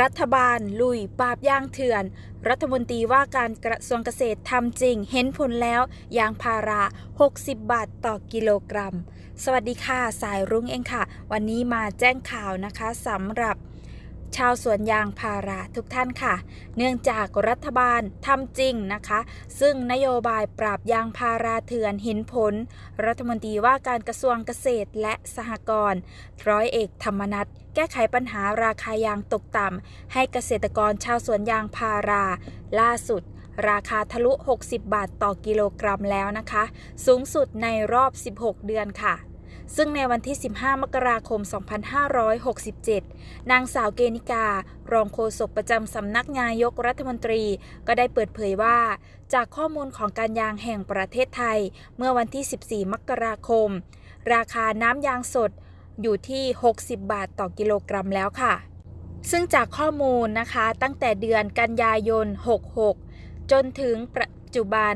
รัฐบาล ลุย ปราบยางเถื่อน รัฐมนตรีว่าการกระทรวงเกษตรทำจริง เห็นผลแล้ว ยางพารา 60 บาทต่อกิโลกรัม สวัสดีค่ะ สายรุ้งเองค่ะ วันนี้มาแจ้งข่าวนะคะสำหรับ ชาวสวนยางพาราทุกท่านค่ะ เนื่องจากรัฐบาลทำจริงนะคะ ซึ่งนโยบายปราบยางพาราเถื่อนเห็นผล รัฐมนตรีว่าการกระทรวงเกษตรและสหกรณ์ร้อยเอกธรรมนัฐแก้ไขปัญหาราคายางตกต่ำให้เกษตรกรชาวสวนยางพารา ล่าสุดราคาทะลุ 60 บาทต่อกิโลกรัมแล้วนะคะ สูงสุดในรอบ 16 เดือนค่ะ ซึ่งในวันที่ 15 มกราคม 2567 นางสาวเกณิกา รองโฆษกประจำสำนักนายกรัฐมนตรี ก็ได้เปิดเผยว่า จากข้อมูลของการยางแห่งประเทศไทย เมื่อวันที่ 14 มกราคม ราคาน้ำยางสดอยู่ที่ 60 บาทต่อกิโลกรัมแล้วค่ะ ซึ่งจากข้อมูลนะคะตั้งแต่เดือนกันยายน 66 จนถึงปัจจุบัน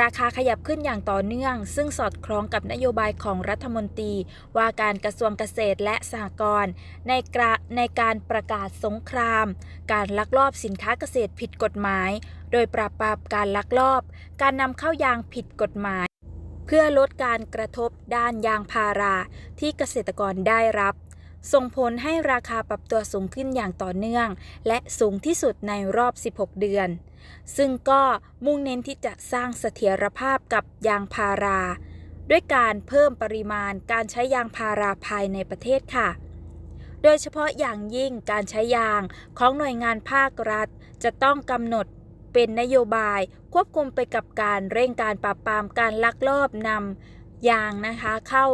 ราคาขยับขึ้นอย่างต่อเนื่อง ซึ่งสอดคล้องกับนโยบายของรัฐมนตรี ว่าการกระทรวงเกษตรและสหกรณ์ในกระในการประกาศสงคราม การลักลอบสินค้าเกษตรผิดกฎหมาย โดยปราบปรามการลักลอบ การนำเข้ายางผิดกฎหมาย เพื่อลดการกระทบด้านยางพาราที่เกษตรกรได้รับ ส่งผลให้ราคาปรับตัวสูงขึ้นอย่างต่อเนื่อง และสูงที่สุดในรอบ 16 เดือน ซึ่งก็มุ่งเน้นที่จะสร้างเสถียรภาพกับยางพารา ด้วยการเพิ่มปริมาณการใช้ยางพาราภายในประเทศค่ะ โดยเฉพาะอย่างยิ่งการใช้ยางของหน่วยงานภาครัฐ จะต้องกำหนดเป็นนโยบายควบคุมไปกับการเร่งการปราบปรามการลักลอบนำยางนะคะเข้า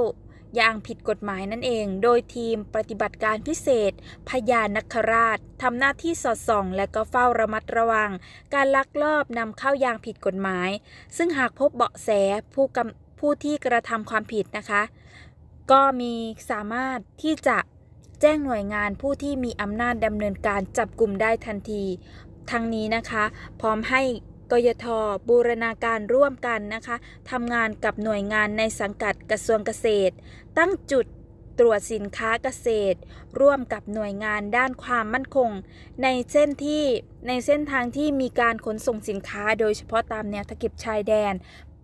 ยางผิดกฎหมายนั่นเอง โดยทีมปฏิบัติการพิเศษ พญานคราชทำหน้าที่สอดส่อง และก็เฝ้าระมัดระวัง การลักลอบนำเข้ายางผิดกฎหมาย ซึ่งหากพบเบาะแสผู้กผู้ที่กระทำความผิดนะคะ ก็มีสามารถที่จะแจ้งหน่วยงานผู้ที่มีอำนาจดำเนินการจับกลุ่มได้ทันที ทั้งนี้นะคะ พร้อมให้ กยทบูรณาการร่วมกันนะคะทำงานกับหน่วยงานในสังกัดกระทรวงเกษตร ตั้งจุดตรวจสินค้าเกษตร ร่วมกับหน่วยงานด้านความมั่นคง ในเส้นที่ในเส้นทางที่มีการขนส่งสินค้า โดยเฉพาะตามแนวตะเข็บชายแดน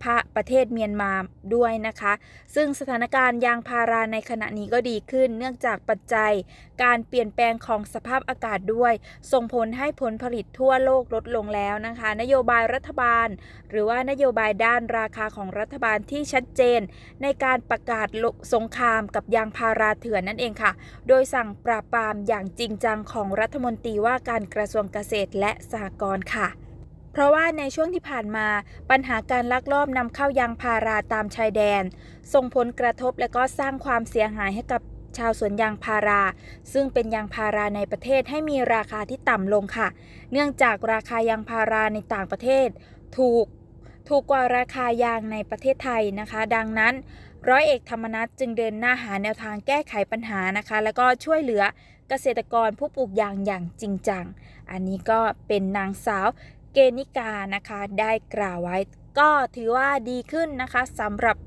พระประเทศเมียนมาด้วยนะคะ ซึ่งสถานการณ์ยางพาราในขณะนี้ก็ดีขึ้น เนื่องจากปัจจัย การเปลี่ยนแปลงของสภาพอากาศด้วย ส่งผลให้ผลผลิตทั่วโลกลดลงแล้วนะคะ นโยบายรัฐบาล หรือว่านโยบายด้านราคาของรัฐบาลที่ชัดเจน ในการประกาศสงครามกับยางพาราเถื่อนนั่นเองค่ะ โดยสั่งปราบปรามอย่างจริงจังของรัฐมนตรีว่าการกระทรวงเกษตรและสหกรณ์ค่ะ เพราะว่าในช่วงที่ผ่านมาปัญหาการลักลอบนำเข้ายางพาราตามชายแดน ส่งผลกระทบและก็สร้างความเสียหายให้กับชาวสวนยางพารา ซึ่งเป็นยางพาราในประเทศให้มีราคาที่ต่ำลงค่ะ เนื่องจากราคายางพาราในต่างประเทศ ถูกถูกกว่าราคายางในประเทศไทยนะคะ ดังนั้น ร้อยเอกธรรมนัฐจึงเดินหน้าหาแนวทางแก้ไขปัญหานะคะ แล้วก็ช่วยเหลือเกษตรกรผู้ปลูกยางอย่างจริงจัง อันนี้ก็เป็นนางสาว เกณิกานะคะได้กล่าวไว้ ก็ถือว่าดีขึ้นนะคะสำหรับ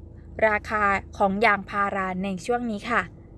ราคาของยางพาราในช่วงนี้ค่ะ